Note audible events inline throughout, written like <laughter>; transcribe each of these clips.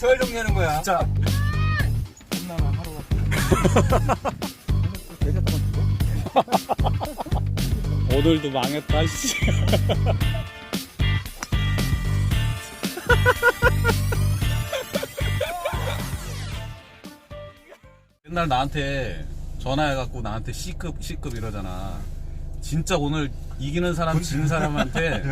서열 정리하는 거야. 진짜 끝나면 하루가 대세다만 <laughs> 죽어? 오늘도 망했다 씨. <laughs> 옛날 나한테 전화해갖고 나한테 C급 C급 이러잖아. 진짜 오늘 이기는 사람 지는 사람한테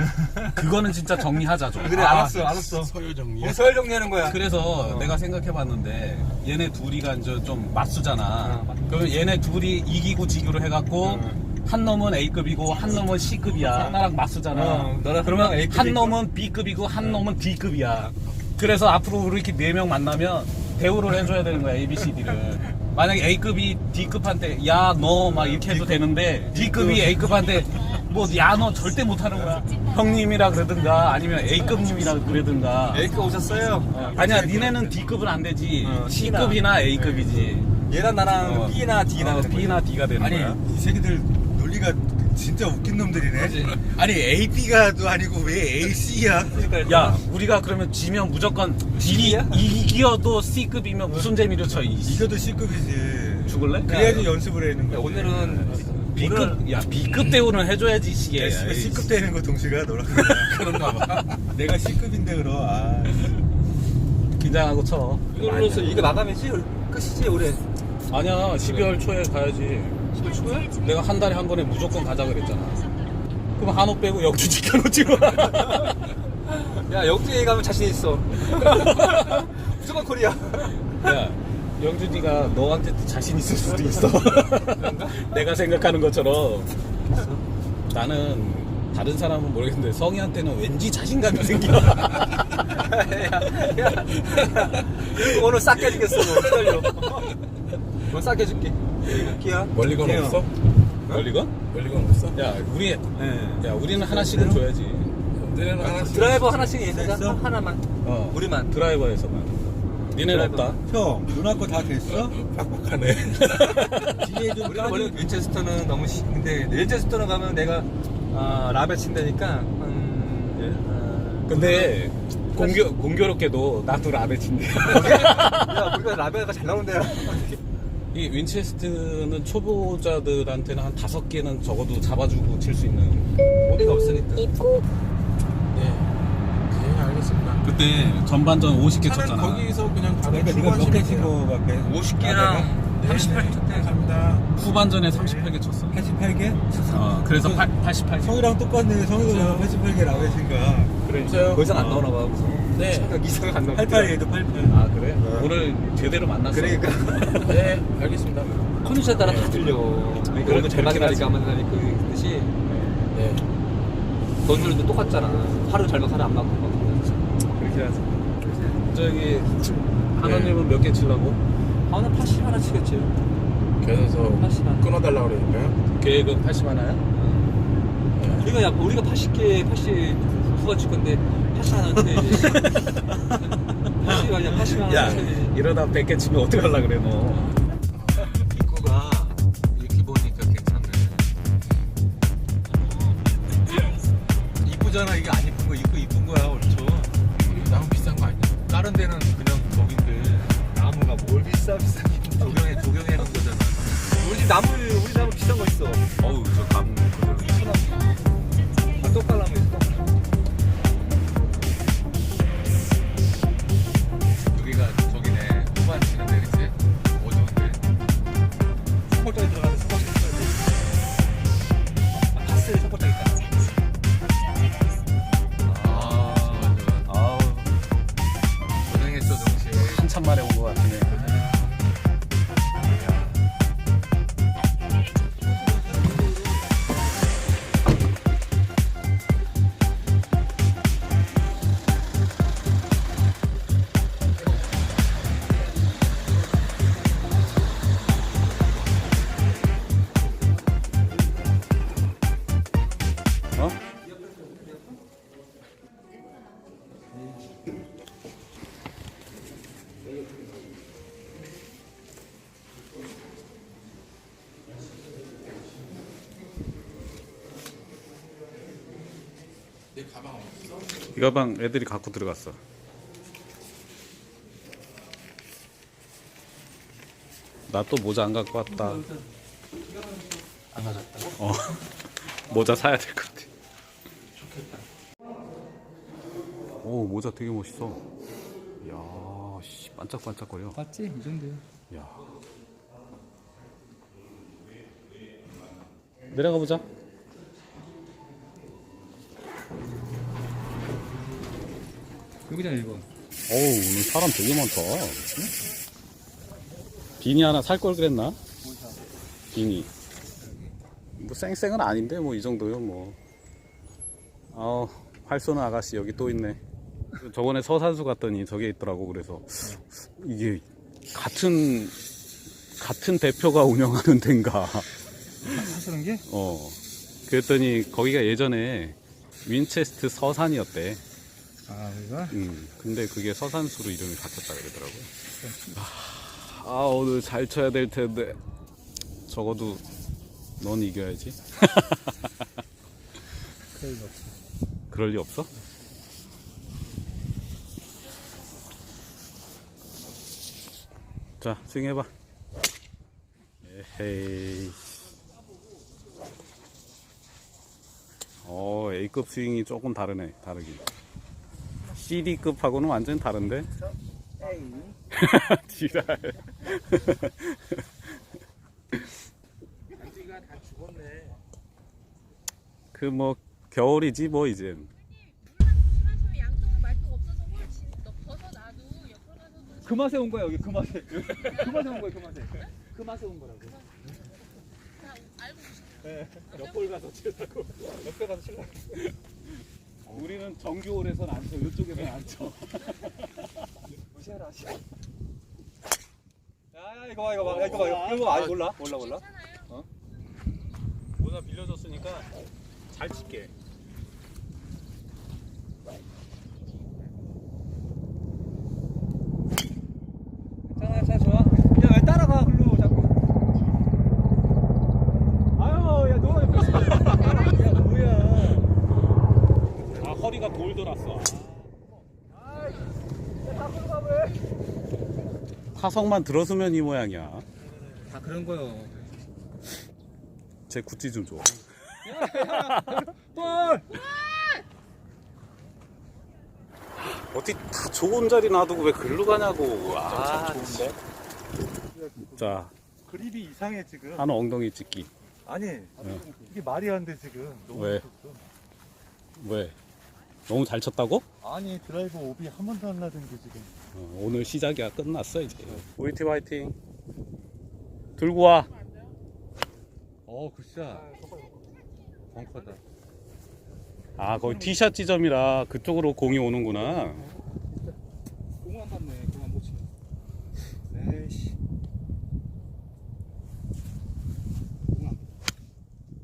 그거는 진짜 정리하자 좀. 그래, 아, 알았어, 알았어. 서열 정리. 우리 서열 정리하는 거야. 그래서 내가 생각해봤는데 얘네 둘이가 이제 좀 맞수잖아. 어, 맞- 그러면 얘네 둘이 이기고 지기로 해갖고 한 놈은 A급이고 한 놈은 C급이야. 나랑 맞수잖아. 어, 너랑 그러면 한 A급이고. 한 놈은 B급이고 한 놈은 D급이야. 그래서 앞으로 우리 이렇게 네 명 만나면 대우를 해줘야 되는 거야 A, B, C, D를. 만약에 A급이 D급한테 야 너 막 이렇게 해도 되는데 D급이 A급한테 뭐 야 너 절대 못하는 거야. 형님이라 그러든가 아니면 A급님이라 그러든가. A급 오셨어요? 어, 아니야, 니네는 D급은 안 되지. 어, C급이나 A급이지. 얘랑 나랑 어. B나 D나 어, B나 D가 되는 아니 거야. 이 새끼들 논리가 진짜 웃긴 놈들이네. 그치. 아니 A B가도 아니고 왜 A C야? 야, 우리가 그러면 지면 무조건 이, C야? 이기어도 C급이면 무슨 재미로 쳐, 이 씨. 이겨도 C급이지. 죽을래? 그래야지 연습을 해는 야, 거야. 오늘은 B급, 야, B급 대우는 해줘야지, 시계. C급 되는 거 동시가 너랑 <laughs> 그런가 봐. 내가 C급인데 그럼 아. 긴장하고 쳐. 이걸로서 이거 마감이지? 끝이지 올해. 아니야, 12월 초에 가야지. 10월 초에? 내가 한 달에 한 번에 무조건 가자 그랬잖아. 그럼 한옥 빼고 역주 지켜놓지 마. <laughs> 야 역주에 가면 자신 있어. <laughs> 무조건 코리아. 야, 영준이가 너한테 자신 있을 수도 있어. <laughs> 내가 생각하는 것처럼. 나는 다른 사람은 모르겠는데 성희한테는 왠지 자신감이 생겨. 야, 야, 야. 오늘 싹 깨주겠어. 너. 기다려. 오늘 싹 깨줄게. 기야. 멀리건 기야. 없어? 멀리건? 멀리 건 없어? 야, 우리, 네. 야, 우리는 하나씩은 줘야지. 내는 하나씩. 드라이버 하나씩 있으니까 됐어? 하나만. 어, 우리만. 드라이버에서만. 니네는 드라이버. 없다. 형 누나 거 다 됐어? 빡빡하네. <laughs> 뒤에 좀 우리는 원래 윈체스터는 너무 시, 근데 윈체스터는 가면 내가 아, 라베 친다니까. 음, 어, 근데 공교, 공교롭게도 나도 라베친데. <laughs> 야, 우리가 라베가 잘 나오는데요. 이 윈체스트는 초보자들한테는 한 다섯 개는 적어도 잡아주고 칠 수 있는. 어디가 없으니까. 네. 네 알겠습니다. 그때 전반전 50개 차는 쳤잖아. 거기서 그냥 바로 그러니까 네가 출발하시면 몇개 돼요. 친거 같아? 50개랑 38개 쳤대. 감사합니다. 후반전에 38개 쳤어. 88개? 어, 그래서 8, 88개. 성이랑 똑같네. 성이도 88개 라베신가. 그래. 더 이상 안 나오나 봐. 네. 생각 이상 안 나오나 88 얘도 88. 아, 그래? 오늘 제대로 만났어. 그러니까. <laughs> 네, 알겠습니다. 컨디션 따라 다 틀려. 그래도 잘 그렇긴 맞으니까 안 맞으니까 그 뜻이 네. 전술도 똑같잖아. 하루 잘 맞고 하루 안 맞고. 막. 그렇게 하지. 저기, 하나님은 몇 개 치려고? 아, 나80 하나 치겠지. 그래서 80 하나. 끊어달라고 그러니까요. 계획은 80 하나야? 우리가 야, 우리가 80개, 80 누가 칠 건데 80 하나 쳐야지. 80 아니야, 80 하나 야. 이러다 100개 치면 어떡하려 그래, 너. 입구가 이렇게 보니까 괜찮네. 이쁘잖아. 이게 안 이쁜 거 입고 이쁜 거야, 옳죠? 나무 비싼 거 아니야? 다른 데는 그냥 저긴데 나무가 뭘 비싸 비싸 <laughs> 조경해 조경해 놓은 거잖아. 우리 집 나무, 우리 나무 비싼 거 있어. 어우, 이 가방 애들이 갖고 들어갔어. 나 또 모자 안 갖고 왔다. 안 가졌다고? 어. <laughs> 모자 사야 될 것 같아. 오, 모자 되게 멋있어. 야, 씨, 반짝반짝거려. 맞지? 이 정도야. 야. 내려가 보자. 여기잖아 이거. 어우, 오늘 사람 되게 많다. 비니 하나 살 걸 그랬나? 비니. 뭐 쌩쌩은 아닌데 뭐 이 정도요 뭐. 아, 활 쏘는 아가씨 여기 또 있네. 저번에 서산수 갔더니 저게 있더라고 그래서 이게 같은 같은 대표가 운영하는 데인가. 사실은 게? 어. 그랬더니 거기가 예전에 윈체스트 서산이었대. 아 이거? 음, 근데 그게 서산수로 이름이 바뀌었다 그러더라고요. 아, 아, 오늘 잘 쳐야 될 텐데. 적어도 넌 이겨야지. <laughs> 그럴 리 없어. 그럴 리 없어? 자, 스윙 해봐. 에헤이. 어, A급 스윙이 조금 다르네, 다르긴. CD급하고는 완전 다른데? 지랄. 단지가 다 죽었네. 그 뭐, 겨울이지 뭐, 이젠. 그 맛에 온 거야 여기 그 맛에. 그 맛에 온 거야 그 맛에. 그 맛에 온 거라고. 다 알고 계시는 옆볼 가서 치려고. 옆에 가서 칠라. 우리는 정규홀에선 안 쳐, 이쪽에선 안 쳐. 무시해라. <laughs> 씨. 야 이거 봐 이거 봐 이거 봐 이거 이거 봐. 아 몰라 몰라 몰라. 괜찮아요. 모자 빌려줬으니까 잘 칠게. 괜찮아 잘 좋아. 야왜 따라가 글로 자꾸. 아유 야 너가 옆에 있어. 야 뭐야. 아, 허리가 돌 돌았어. 타석만 들어서면 이 모양이야. 다 그런 거요. 제 구찌 좀 줘. 볼. 어디 다 좋은 자리 놔두고 왜 글로 가냐고. 아, 좋은데? 자, 그립이 이상해 지금. 한 엉덩이 찍기. 아니 이게 말이 안 돼 지금. 너무 왜? 무섭어. 왜? 너무 잘 쳤다고? 아니 드라이버 오비 한 번도 안 나던 게 지금. 어, 오늘 시작이야. 끝났어, 이제. 우리 팀 화이팅. 들고 와. 어 굿샷. 벙커다. 아, 거기 티샷 지점이라 그쪽으로 공이 오는구나. 공안 봤네 공안 못 치네. 에이씨.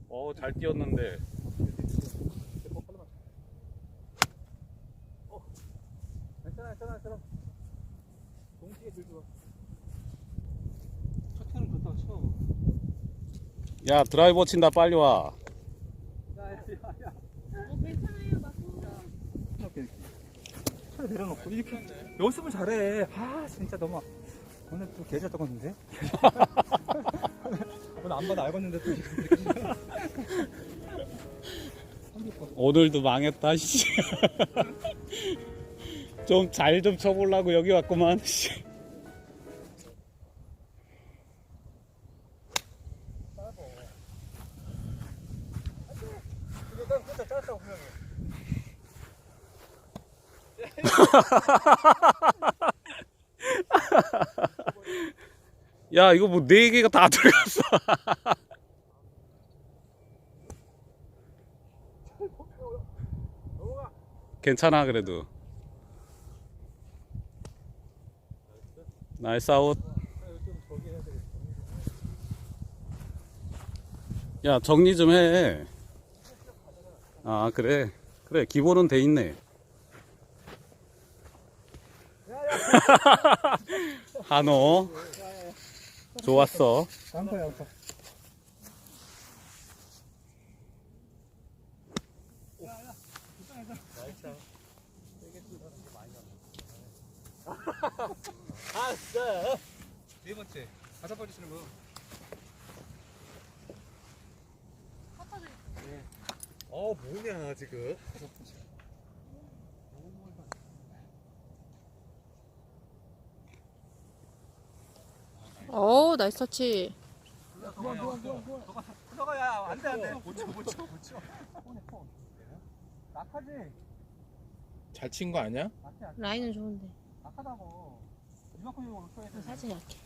어, 잘 뛰었는데. 괜찮아 괜찮아 괜찮아. 들고 태는 그렇다고 쳐. 야, 드라이버 친다. 빨리 와. 야야야. 어, 괜찮아요, 맞습니다. 이렇게 차에 내려놓고 이렇게 연습을 잘해. 아 진짜 너무 오늘 또 개잘 떠갔는데. <laughs> 오늘 안 봐도 알겠는데 또. 오늘도 망했다, 씨. <laughs> 좀 잘 좀 쳐보려고 여기 왔구만, 씨. 일단 진짜 짧다고 분명히. 야, 이거 뭐 네 개가 다 들어갔어. 괜찮아, 그래도. 나이스 아웃. 야, 정리 좀 해. 아, 그래. 그래, 기본은 돼 있네. <laughs> 한호. 좋았어. 양파 양파. 네 번째. 거. 꺾어져 있어. 어 뭐냐 지금 오 나이스 터치. 들어가야 안돼 안돼. 못 쳐, 못 쳐, 못 쳐. 낙하지. 잘 친 거 아니야? 안- 라인은 좋은데 낙하다고. 이만큼 이거 올거야 돼. 사진 약해.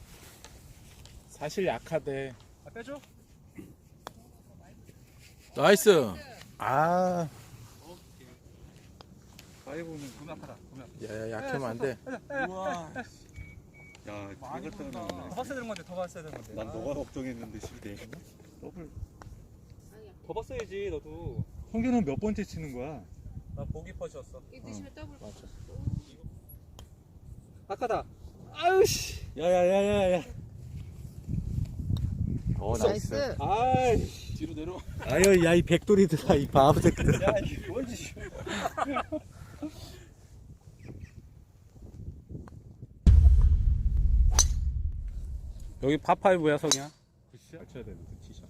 사실 약하대 아, 빼줘. 나이스 아 바이브는 너무 약하다. 너무 약하다. 야야 약하면 안돼 우와. 야. 떠나네. 더 봤어야 되는 건데 더 봤어야 되는 건데. 난 아, 너가 걱정했는데 실대. 더블. 더 봤어야지 너도. 홍규는 몇 번째 치는 거야? 나 보기 퍼셨어. 이 드시면 더블. 낙하다. 아유 씨. 야야야야야. 어 나이스. 아이. 뒤로 내려 아유 야이 백돌이들아 이 바보 새끼들. 야 이게 뭔지. 여기 파파이브야 성이야? 잘 쳐야 되는데 티샷.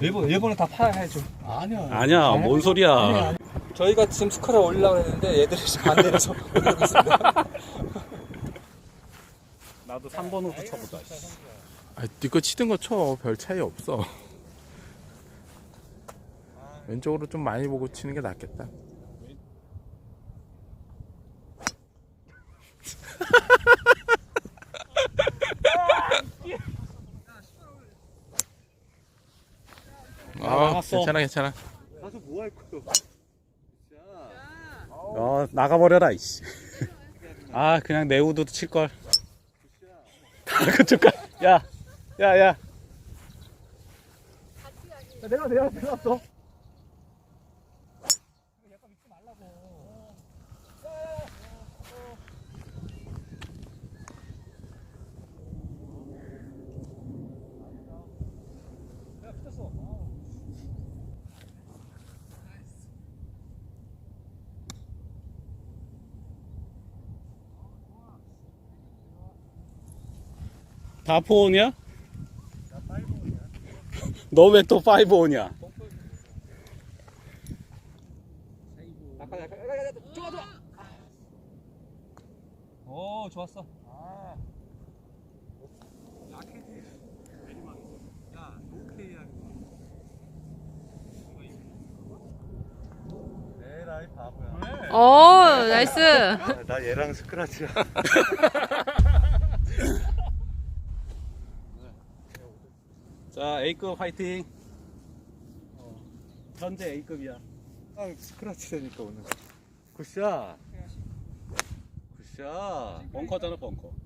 일본 일본은 다 팔아야죠. 아니야. 아니야 뭔 소리야. 저희가 지금 스코어를 올리려고 했는데 얘들이 지금 안 내려서 올리고 있습니다. 나도 3번 우드 쳐보자 아, 니거 치든 거 쳐. 별 차이 없어. 왼쪽으로 좀 많이 보고 치는 게 낫겠다 아 나갔어. 괜찮아 괜찮아 가서 뭐 할 거야? 어 나가버려라 이씨 아 그냥 내 우드도 칠 걸 다 그쪽 가 야 야 야 내가 내가 내놨어. 다 포온이야? 너 왜또 파이브 온이야? 낙하. 좋아 좋아. 오 좋았어. 아. 야 오케이 야. 에라이 바보야. 오 나이스. 나 얘랑 스크라치야. <laughs> A급 화이팅 현재 A급이야 아 스크라치 되니까 오늘. 굿샷. 굿샷. 벙커잖아 벙커 <laughs>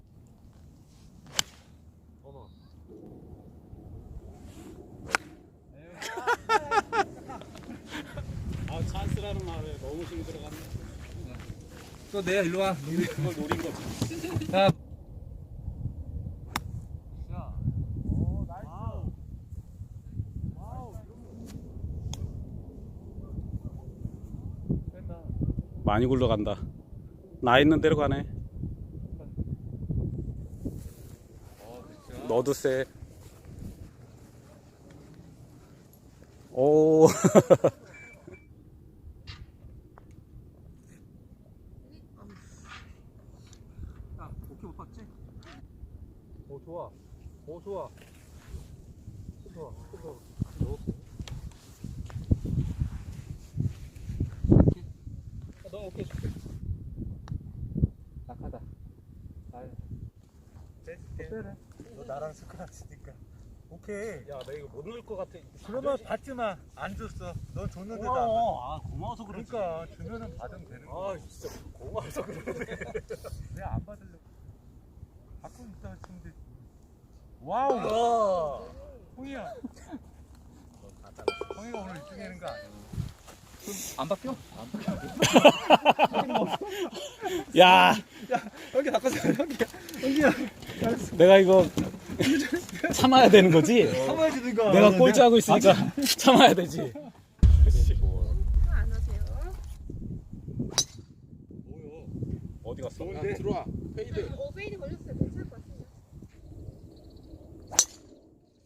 아 찬스라는 말에 너무 힘 들어갔네 또 내야 일로 와. 그걸 노린 거지 자. 많이 굴러간다 나 있는 대로 가네 너도 세 오. 야, 오케이 못 봤지? 오 좋아. 오 좋아. 좋아. 좋아. 너. 오케이. 아, 너 오케이. 낙하다. 아유. 빼래. 너 나랑 스크라치니까. 오케이. 야, 나 이거 못 넣을 것 같아. 그러면 받지 마. 안 줬어. 넌 줬는데도 안 받. 고마워. 아, 고마워서 그러지. 그러니까 주면은 받으면 되는 거야. 아, 진짜 고마워서 그러네. <laughs> 내가 안 받으려고. 받고 있다 했는데. 와우. 홍이야. 홍이가 오늘 1등 하는 거 아니야? 안 바뀌어? <laughs> 야, 여기 바꿨어. 여기. 내가 이거 참아야 되는 거지? 참아야 되는 거. 내가 꼴찌하고 있으니까 <laughs> 참아야 되지. 안. 어디 갔어? 야, 들어와. 페이드. 어 페이드 걸렸어요. 괜찮을 것 같은데.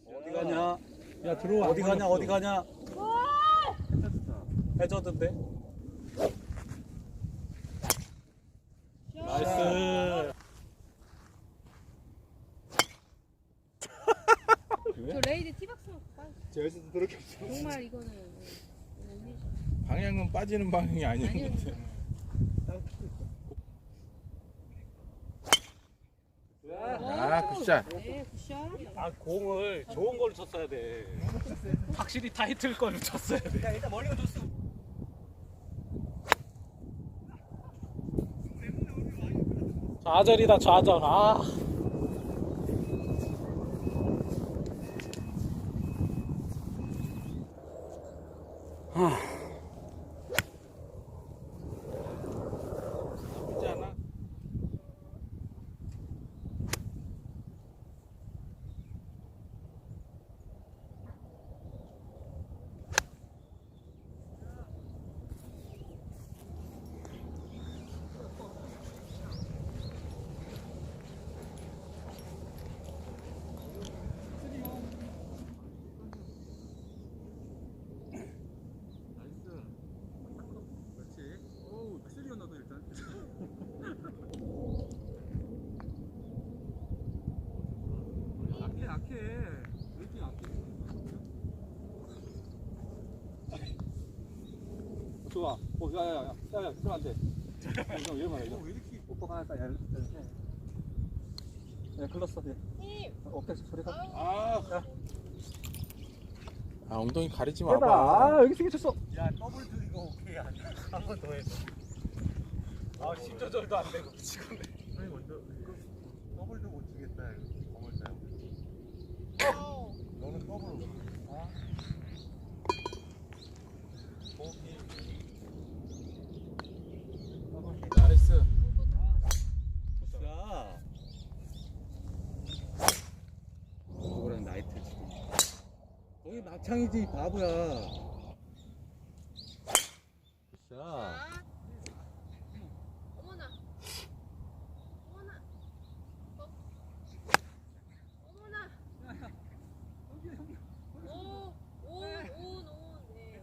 어디 가냐? 야 들어와. 어디 가냐? 어디 가냐? 해저드인데. 나이스. 저 레이드 티박스 빠 저기서도 그렇게 없어. 정말 이거는. 방향은 빠지는 방향이 아니었는데. 아니었어요. 아, 굿샷. 네, 굿샷. 아 공을 좋은 걸로 쳤어야 돼. 확실히 타이틀 걸로 쳤어야 돼. 야 일단 머리가 좋어. 좌절이다 좌절. 아. 쉽지 않아? 그렇지. 어우 쓰리가 나도 일단. 약해 약해. 왜 이렇게 약해? 좋아. 어, 야, 야, 야, 야, 야, 그럼 안 돼. 이거 위험하다, 이거. 왜 이렇게? 오빠가 하니까, 야. 야, 글렀어. 야. 힘. 어깨 소리 가. 아. 아, 엉덩이 가리지. 마봐. 아, 여기 세게 쳤어. 야 더블 드 이거 오케이 아니야. 한 번 더 해. 아 십조절도 안 되고 미치겠네. 아니 먼저 이거 더블도 못 치겠다. 이거 검을 짜. 너는 더블. 아. 나이스. 자. 그거랑 나이트 지금. 거기 막 창이지 바보야. 자. 아. 어머나. 어머나. 어. 어머나. 오, 오, 오, 오, 네.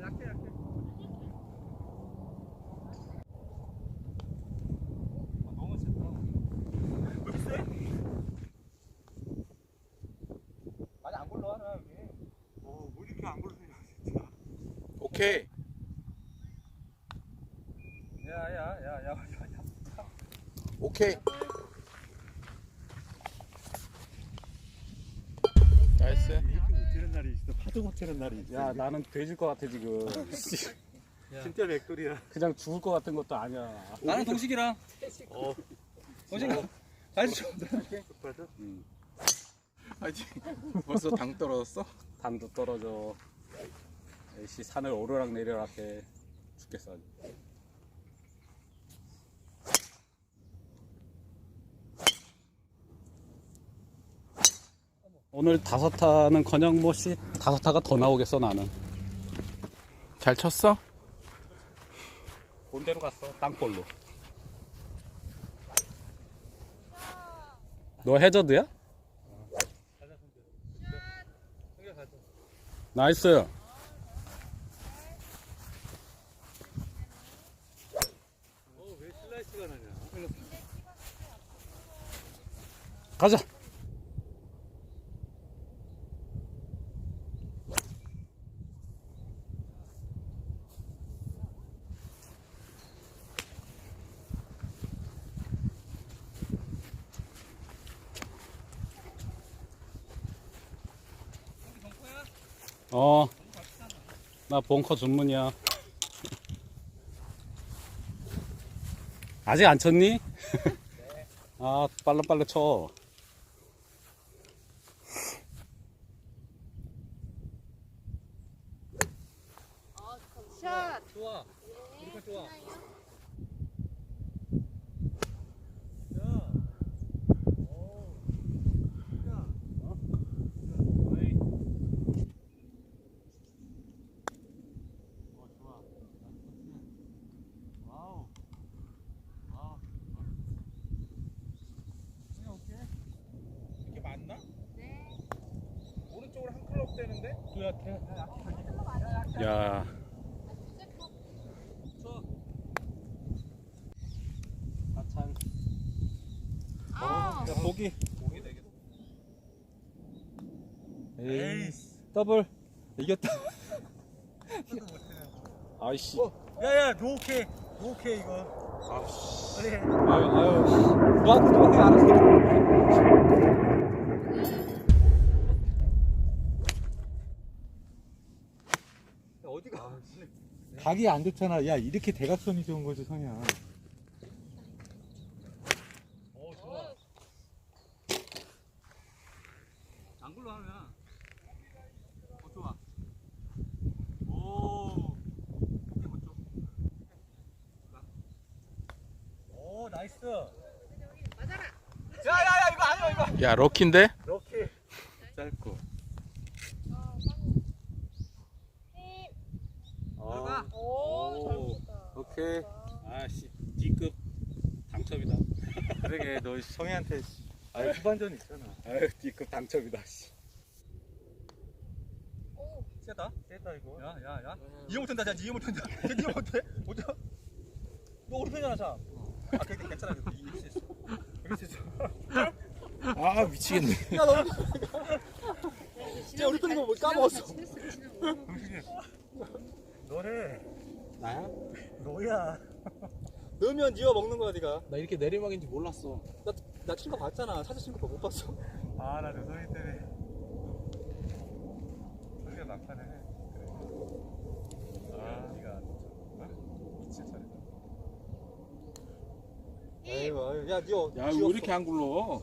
약해 약해. 아, 너무 셌다. 왜 세? 많이 안 굴러가나 여기. 어, 뭐 이렇게 안 굴러냐 진짜. 오케이. 야야야야야 야. 오케이. 나이스. 이렇게 못 치는 날이 있어. 파도 못 치는 날이 있어. 야 나는 돼질 것 같아 지금. <laughs> 진짜 맥돌이야. 그냥 죽을 것 같은 것도 아니야. 나는 동식이랑. 어. 동식이. 알죠? 맞아? 아직 벌써 당 떨어졌어? 담도 떨어져. 씨 산을 오르락 내리락 해. 죽겠어. 아주. 오늘 다섯 타는 그냥 뭐씨 다섯 타가 더 나오겠어 나는. 잘 쳤어? 본대로 갔어 땅볼로. 너 해저드야? 나이스. 어왜 슬라이스가 나냐? 가자. 어, 나 벙커 전문이야. 아직 안 쳤니? <laughs> 아, 빨라빨라 쳐. 샷. 좋아. 우리 편 좋아. 이게 맞나? 네. 오른쪽으로 한 클럽 되는데? 뚜렷해. 야 좋아. 하찬 아. 보기. 에이. 더블. 이겼다. <laughs> 아이씨 야야 노케 노케 이거 빨리 해 아유 아유. 너한테 너한테 알았어. 어디가? 각이 안 좋잖아. 야 이렇게 대각선이 좋은 거지 성이야. 어 좋아 안 굴러가면. 어 좋아. 오. 이게 뭐죠? 오 나이스 맞아라. 야야야 이거 아니 야 럭키인데? 노케 짧고. 어, 힘. 들어가. 오. 오케이. 아씨. D급 당첨이다. <laughs> 그러게 너 성희한테 아 후반전 있잖아. 아유 D급 당첨이다 씨. 오, 세다? 세다 이거. 야, 야, 야. 이해 못한다 자 이해 못한다. 쟤 이해 못해 못해 너 우리 편이잖아 자. 아, 괜찮아 괜찮아. 이길 수 있어. 이길 수 있어 아 미치겠네. 야 너는 쟤 <laughs> 우리 편인 거뭐 까먹었어. 너래 나야? 너야 넣으면 니가 먹는 거야 니가 나 이렇게 내리막인지 몰랐어 나친거 봤잖아 사진 친거 못 봤어 아나 조성이 때문에. 소리가 막판에. 그래. 아 니가 아이고 야 니어 야왜 이렇게 안 굴러.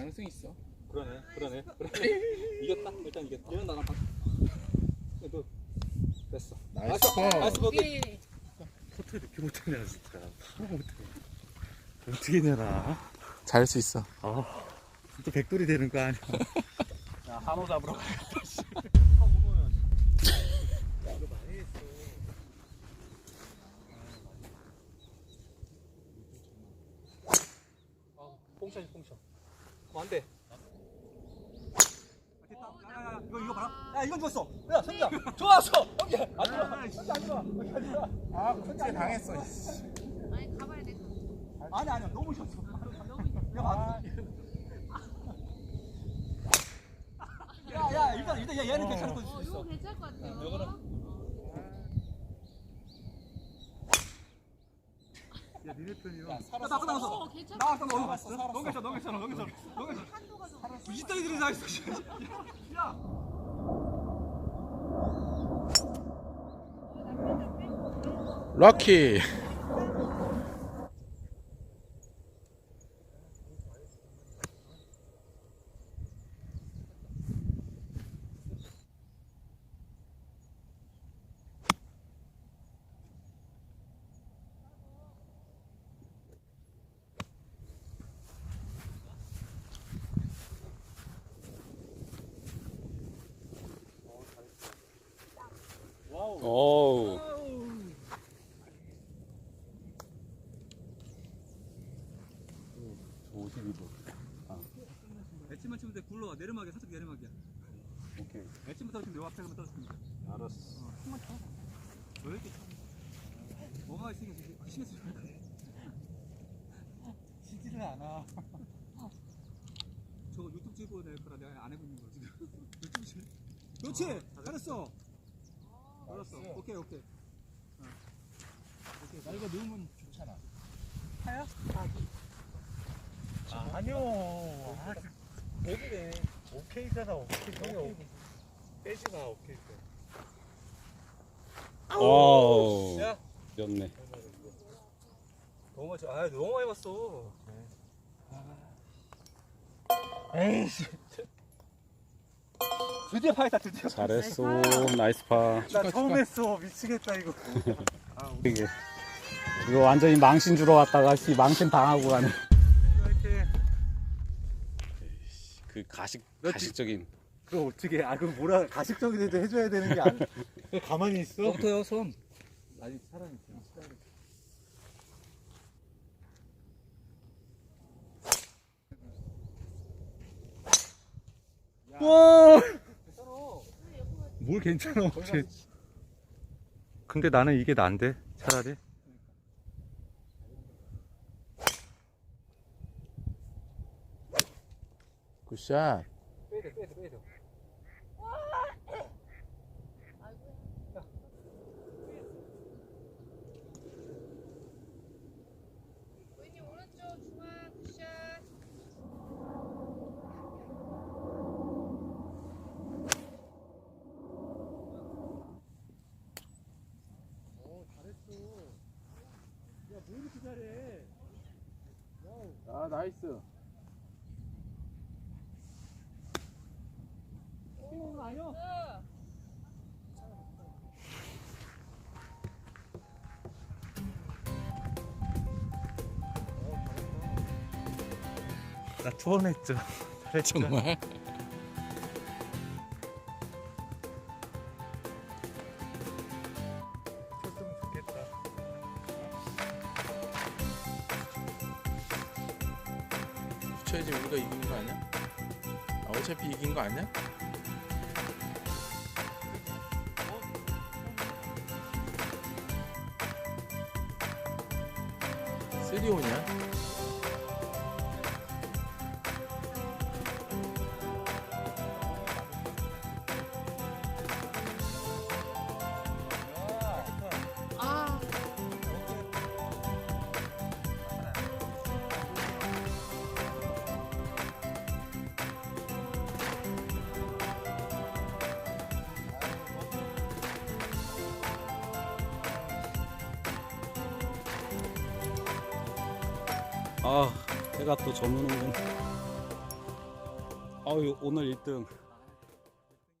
가능성 있어 그러네 그러네 그러네 <laughs> 이겼다 일단 이겼다 얘는 나랑 바너 됐어 나이스 컷. 나이스 버기 오케이. 커트 이렇게 못하냐 진짜. 하나도 못해. 어떻게 되나? 잘수 있어. 아 진짜 백돌이 되는 거 아니야? 야 한호 잡으러 가뽕샷이 뽕샷 어, 안돼 됐다 야야야 이거 이거 봐라 야 이건 좋았어 야 성기야 좋았어 성기 안 좋아 성기 안 좋아 성기 안 좋아 아 커트에 당 했어. 아니, 가봐야 돼. 아니 아니야 너무 좋았어 너무 야 봐. 야, 야, 일단, 일단, 야, 얘는 괜찮을 거 어, 있어. 이거 괜찮을 것 같아요. 요거는- 야 니네 편이요. 야, 나왔어, 나왔어. 어, 괜찮을 나왔어, 것 너무 봤어. 너무 괜찮아, 너무 괜찮아, 너무 괜찮아. 너무 괜찮아. 한도가 좀. 이따위들이 다 있어. 씨. 야, 럭키. 오우. 엣지만 치면 돼. 굴러. 내리막이야. 살짝 내리막이야. 오케이 엣지만 떨어지면 내 앞에 가면 떨어집니다. 알았어 어, 한번 쳐. 왜 이렇게 쳐? 뭐가 있으니까 그 신경 쓰지 말고. 치지는 <laughs> 않아. <laughs> 저거 유튜브 찍고 낼 거라 내가 안 해고 있는 거 지금. <laughs> 유튜브 찍. 그렇지. 잘했어. 알았어. 오케이 오케이. 어. 오케이. 나 이거 넣으면 좋잖아. 하야? 아, 아니요. 아, 오케이네. 오케이잖아, 오케이. 형이 오케이. 빼지 마, 오케이. 오우 야, 였네 너무 많이, 아, 너무 많이 봤어. 에이씨. 드디어 파했다 드디어. 잘했어. 나이스 파. 나 처음 했어 미치겠다 이거. <laughs> 이게 이거 완전히 망신 주러 왔다가 씨 망신 당하고 가는. 이렇게 그 가식 너 가식적인. 그거 어떻게 아 그럼 뭐라 가식적인 데 해줘야 되는 게 아니야. <laughs> 가만히 있어. 너부터요 손. 아직 사람 있어. 와. 뭘 괜찮아. <laughs> 근데 나는 이게 난데 차라리. 굿샷. 빼야 빼야 빼야 굿샷. 아 나이스. 나 투혼했죠. 정말. 쳤으면 좋겠다. 붙여야지 우리가 이긴 거 아니야? 아, 어차피 이긴 거 아니야? 쓰리온이야? 아유, 오늘 1등.